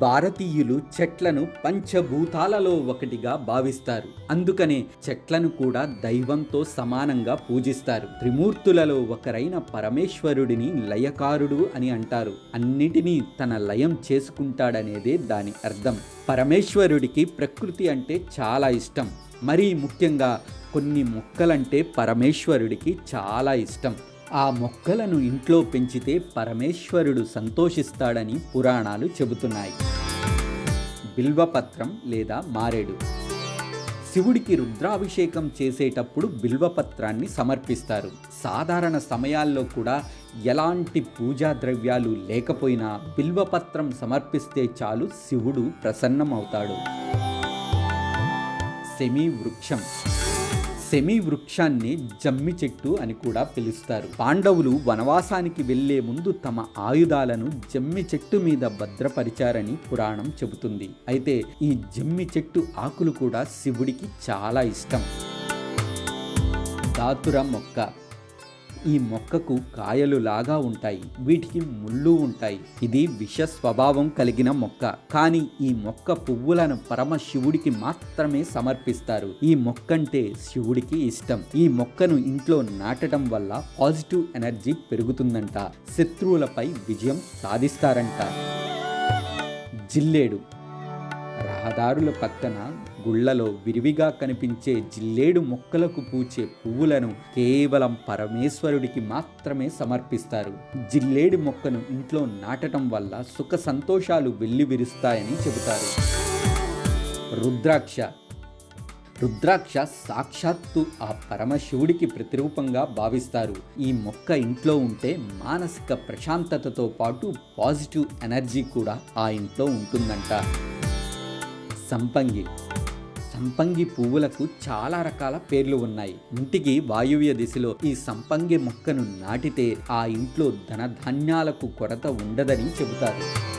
భారతీయులు చెట్లను పంచభూతాలలో ఒకటిగా భావిస్తారు. అందుకనే చెట్లను కూడా దైవంతో సమానంగా పూజిస్తారు. త్రిమూర్తులలో ఒకరైన పరమేశ్వరుడిని లయకారుడు అని అంటారు. అన్నిటినీ తన లయం చేసుకుంటాడనేదే దాని అర్థం. పరమేశ్వరుడికి ప్రకృతి అంటే చాలా ఇష్టం. మరీ ముఖ్యంగా కొన్ని మొక్కలంటే పరమేశ్వరుడికి చాలా ఇష్టం. ఆ మొక్కలను ఇంట్లో పెంచితే పరమేశ్వరుడు సంతోషిస్తాడని పురాణాలు చెబుతున్నాయి. బిల్వపత్రం లేదా మారేడు. శివుడికి రుద్రాభిషేకం చేసేటప్పుడు బిల్వపత్రాన్ని సమర్పిస్తారు. సాధారణ సమయాల్లో కూడా ఎలాంటి పూజా ద్రవ్యాలు లేకపోయినా బిల్వపత్రం సమర్పిస్తే చాలు శివుడు ప్రసన్నమవుతాడు. సెమీ వృక్షం. సెమీ వృక్షాన్ని జమ్మి చెట్టు అని కూడా పిలుస్తారు. పాండవులు వనవాసానికి వెళ్ళే ముందు తమ ఆయుధాలను జమ్మి చెట్టు మీద భద్రపరిచారని పురాణం చెబుతుంది. అయితే ఈ జమ్మి చెట్టు ఆకులు కూడా శివుడికి చాలా ఇష్టం. దాతుర మొక్క. ఈ మొక్కకు కాయలు లాగా ఉంటాయి. వీటికి ముళ్ళు ఉంటాయి. ఇది విష స్వభావం కలిగిన మొక్క. కానీ ఈ మొక్క పువ్వులను పరమశివుడికి మాత్రమే సమర్పిస్తారు. ఈ మొక్క అంటే శివుడికి ఇష్టం. ఈ మొక్కను ఇంట్లో నాటడం వల్ల పాజిటివ్ ఎనర్జీ పెరుగుతుందంట. శత్రువులపై విజయం సాధిస్తారంట. జిల్లేడు రహదారుల పక్కన గుళ్ళలో విరివిగా కనిపించే జిల్లేడు మొక్కలకు పూచే పువ్వులను కేవలం పరమేశ్వరుడికి మాత్రమే సమర్పిస్తారు. జిల్లేడు మొక్కను ఇంట్లో నాటడం వల్ల సుఖ సంతోషాలు వెల్లివిరుస్తాయని చెబుతారు. రుద్రాక్ష. రుద్రాక్ష సాక్షాత్తు ఆ పరమశివుడికి ప్రతిరూపంగా భావిస్తారు. ఈ మొక్క ఇంట్లో ఉంటే మానసిక ప్రశాంతతతో పాటు పాజిటివ్ ఎనర్జీ కూడా ఆ ఇంట్లో ఉంటుందంట. సంపంగి. సంపంగి పువ్వులకు చాలా రకాల పేర్లు ఉన్నాయి. ఇంటికి వాయువ్య దిశలో ఈ సంపంగి మొక్కను నాటితే ఆ ఇంట్లో ధనధాన్యాలకు కొరత ఉండదని చెబుతారు.